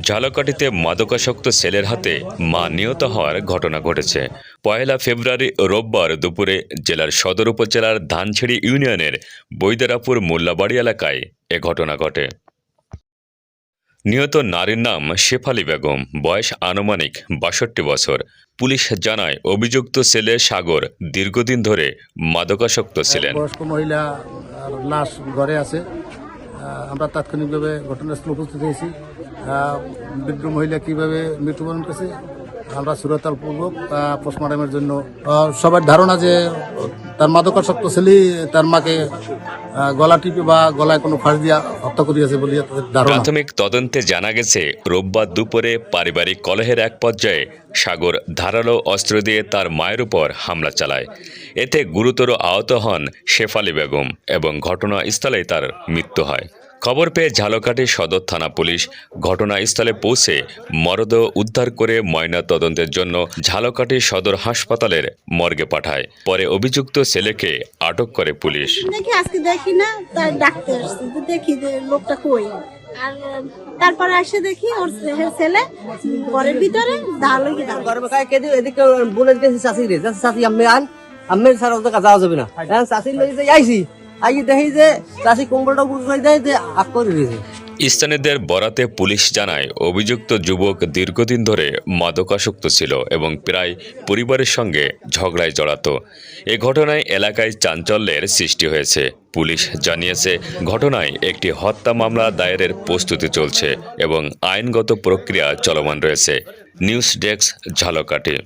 ঝালকাঠিতে মাদকাসক্ত ছেলের হাতে মা নিহত হওয়ার ঘটনা ঘটেছে। পয়লা ফেব্রুয়ারি রোববার দুপুরে জেলার সদর উপজেলার ধানছেড়ি ইউনিয়নের বৈদারাপুর মোল্লাবাড়ি এলাকায় এ ঘটনা ঘটে। নিহত নারীর নাম শেফালি বেগম, বয়স আনুমানিক বাষট্টি বছর। পুলিশ জানায়, অভিযুক্ত ছেলে সাগর দীর্ঘদিন ধরে মাদকাসক্ত ছিলেন। বয়স্ক মহিলা লাশ ঘরে আছে। আমরা তাৎক্ষণিকভাবে ঘটনাস্থলে উপস্থিত হয়েছি। বৃদ্ধ মহিলা কীভাবে মৃত্যুবরণ করেছে, আমরা সুরতালপূর্বক পোস্টমর্টমের জন্য সবার ধারণা যে তার মাদকাসক্ত ছেলে, তার মাকে গলা টিপে বা গলায় কোনো ফাঁস দিয়া হত্যা করিয়াছে বলিয়া তাদের ধারণা। প্রাথমিক তদন্তে জানা গেছে, রোববার দুপুরে পারিবারিক কলহের এক পর্যায়ে সাগর ধারালো অস্ত্র দিয়ে তার মায়ের উপর হামলা চালায়। এতে গুরুতর আহত হন শেফালি বেগম এবং ঘটনাস্থলেই তার মৃত্যু হয়। খবর পেয়ে ঝালকাঠি সদর থানা পুলিশ ঘটনাস্থলে পৌঁছে মরদেহ উদ্ধার করে ময়না তদন্তের জন্য ঝালকাঠি সদর হাসপাতালের মর্গে পাঠায়। পরে অভিযুক্ত ছেলেকে আটক করে পুলিশ। দেখি আজকে দেখি না তাই ডাকতে আসছি। তো দেখি লোকটা কই। আর তারপরে এসে দেখি ওর ছেলে ঘরের ভিতরে কি এদিকে বলে আমি আন। আমি সারা ওদের কাছে যাওয়া যাবে না। এখন চাষি লই যে আইছি আই দেখি যে চাষি কম্বলটা বুঝাই দেয় যে আগ করে দিয়েছে। স্থানীয়দের বরাতে পুলিশ জানায় অভিযুক্ত যুবক দীর্ঘদিন ধরে মাদকাসক্ত ছিল এবং প্রায় পরিবারের সঙ্গে ঝগড়ায় জড়াতো। এ ঘটনায় এলাকায় চাঞ্চল্যের সৃষ্টি হয়েছে। পুলিশ জানিয়েছে ঘটনায় একটি হত্যা মামলা দায়েরের প্রস্তুতি চলছে এবং আইনগত প্রক্রিয়া চলমান রয়েছে। News desk Jhalokathi.